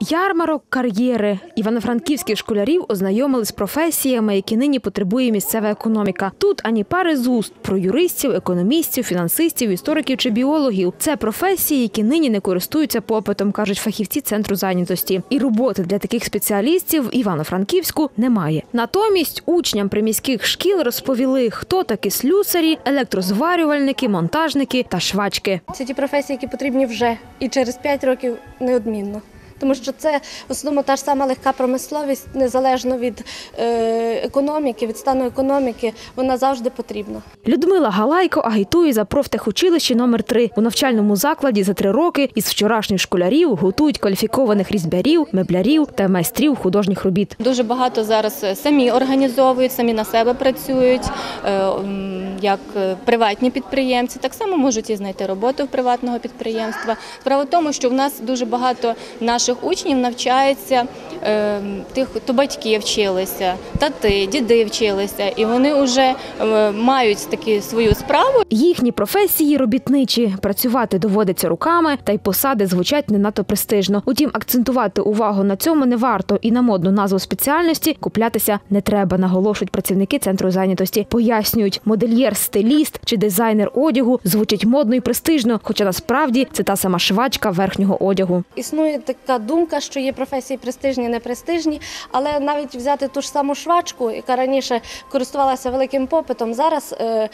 Ярмарок кар'єри івано-франківських школярів ознайомили з професіями, які нині потребує місцева економіка. Тут ані пари з уст про юристів, економістів, фінансистів, істориків чи біологів. Це професії, які нині не користуються попитом, кажуть фахівці центру зайнятості. І роботи для таких спеціалістів в Івано-Франківську немає. Натомість учням приміських шкіл розповіли, хто такі слюсарі, електрозварювальники, монтажники та швачки. Це ті професії, які потрібні вже і через 5 років неодмінно. Тому що це в основному та ж сама легка промисловість, незалежно від е, економіки, від стану економіки, вона завжди потрібна. Людмила Галайко агітує за профтехучилище номер 3 У навчальному закладі за три роки із вчорашніх школярів готують кваліфікованих різьбярів, меблярів та майстрів художніх робіт. Дуже багато зараз самі організовують, самі на себе працюють, е, як е, приватні підприємці. Так само можуть і знайти роботу в приватного підприємства. Справа в тому, що в нас дуже багато наших учнів навчається, тих, хто батьки вчилися, тати, діди вчилися, і вони вже е, мають такі свою справу. Їхні професії робітничі. Працювати доводиться руками, та й посади звучать не надто престижно. Утім, акцентувати увагу на цьому не варто і на модну назву спеціальності куплятися не треба, наголошують працівники центру зайнятості. Пояснюють, модельєр, стиліст чи дизайнер одягу звучить модно і престижно, хоча насправді це та сама швачка верхнього одягу. Існує така думка, що є професії престижні, непрестижні, але навіть взяти ту ж саму швачку, яка раніше користувалася великим попитом, зараз е,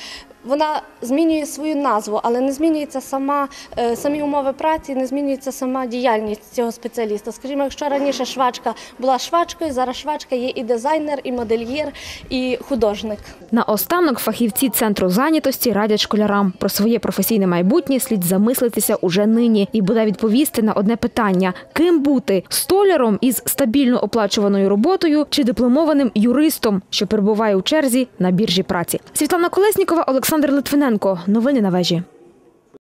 вона змінює свою назву, але не змінюється сама е, самі умови праці, не змінюється сама діяльність цього спеціаліста. Скажімо, якщо раніше швачка була швачкою, зараз швачка є і дизайнер, і модельєр, і художник. Наостанок фахівці центру зайнятості радять школярам про своє професійне майбутнє слід замислитися уже нині і буде відповісти на одне питання: ким бути столяром із стабільно оплачуваною роботою чи дипломованим юристом, що перебуває у черзі на біржі праці. Світлана Колеснікова, Олександр Литвиненко. Новини на вежі.